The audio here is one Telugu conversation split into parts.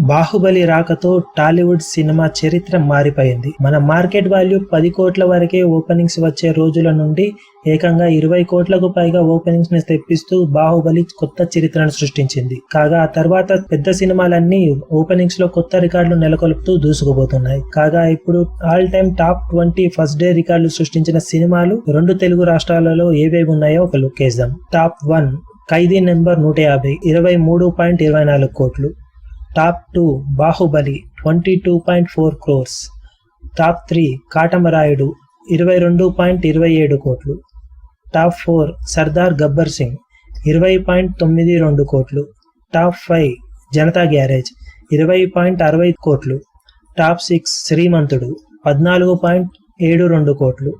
బాహుబలి రాకతో టాలీవుడ్ సినిమా చరిత్ర మారిపోయింది. మన మార్కెట్ వాల్యూ పది కోట్ల వరకే ఓపెనింగ్స్ వచ్చే రోజుల నుండి ఏకంగా ఇరవై కోట్లకు పైగా ఓపెనింగ్స్ని తెప్పిస్తూ బాహుబలి కొత్త చరిత్రను సృష్టించింది. కాగా ఆ తర్వాత పెద్ద సినిమాలన్నీ ఓపెనింగ్స్లో కొత్త రికార్డులు నెలకొల్పుతూ దూసుకుపోతున్నాయి. కాగా ఇప్పుడు all time top twenty first day రికార్డులు సృష్టించిన సినిమాలు రెండు తెలుగు రాష్ట్రాలలో ఏవేవి ఉన్నాయో ఒక లుక్ వేద్దాం. టాప్ వన్ ఖైదీ నెంబర్ నూట యాభై ఇరవై మూడు పాయింట్ ఇరవై నాలుగు కోట్లు. Top two Baahubali twenty two point four crores. Top three Katamarayudu ఇరవై రెండు పాయింట్ ఇరవై ఏడు కోట్లు. టాప్ ఫోర్ సర్దార్ గబ్బర్ సింగ్ ఇరవై పాయింట్ తొమ్మిది రెండు కోట్లు. టాప్ ఫైవ్ జనతా గ్యారేజ్ ఇరవై పాయింట్ అరవై కోట్లు. టాప్ సిక్స్ శ్రీమంతుడు పద్నాలుగు పాయింట్ ఏడు రెండు కోట్లు.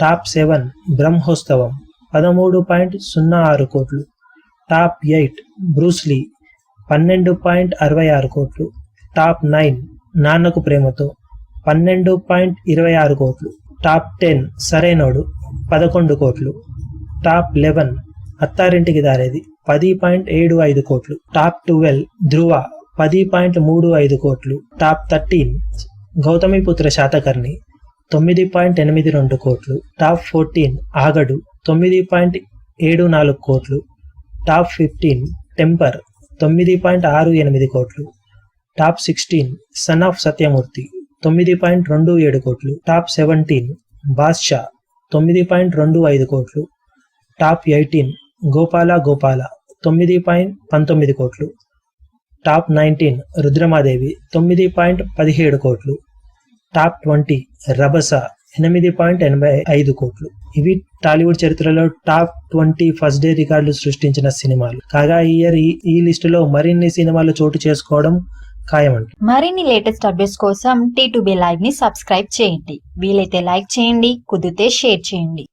టాప్ సెవెన్ బ్రహ్మోత్సవం పదమూడు పాయింట్ సున్నా ఆరు కోట్లు. టాప్ ఎయిట్ బ్రూస్లీ పన్నెండు పాయింట్ అరవై ఆరు కోట్లు. Top nine Nannaku Prematho. పన్నెండు పాయింట్ ఇరవై ఆరు కోట్లు. టాప్ టెన్ సరైనోడు పదకొండు కోట్లు. టాప్ లెవెన్ అత్తారింటికి దారేది పది పాయింట్ ఏడు ఐదు కోట్లు. టాప్ ట్వెల్వ్ ధ్రువ పది పాయింట్ మూడు ఐదు కోట్లు. టాప్ థర్టీన్ గౌతమిపుత్ర శాతకర్ణి తొమ్మిది పాయింట్ ఎనిమిది రెండు కోట్లు. టాప్ ఫోర్టీన్ ఆగడు తొమ్మిది పాయింట్ ఏడు నాలుగు కోట్లు. టాప్ ఫిఫ్టీన్ టెంపర్ తొమ్మిది పాయింట్ ఆరు ఎనిమిది కోట్లు. Top sixteen son of Satyamurthy తొమ్మిది పాయింట్ రెండు ఏడు కోట్లు. టాప్ సెవెంటీన్ బాద్షా తొమ్మిది పాయింట్ రెండు ఐదు కోట్లు. టాప్ ఎయిటీన్ గోపాల గోపాల తొమ్మిది పాయింట్ పంతొమ్మిది కోట్లు. టాప్ నైన్టీన్ రుద్రమాదేవి తొమ్మిది పాయింట్ పదిహేడు కోట్లు. టాప్ ట్వంటీ రభస ఎనిమిది పాయింట్ ఎనభై ఐదు కోట్లు. ఇవి టాలీవుడ్ చరిత్రలో టాప్ ట్వంటీ ఫస్ట్ డే రికార్డులు సృష్టించిన సినిమాలు. కాగా ఈ ఇయర్ ఈ- ఈ లిస్టులో మరిన్ని సినిమాలు చోటు చేసుకోవడం ఖాయమంట మరిన్ని లేటెస్ట్ అప్డేట్స్ కోసం టీ టు బి లైవ్ని సబ్స్క్రైబ్ చేయండి. వీలైతే లైక్ చేయండి కుదిరితే షేర్ చేయండి.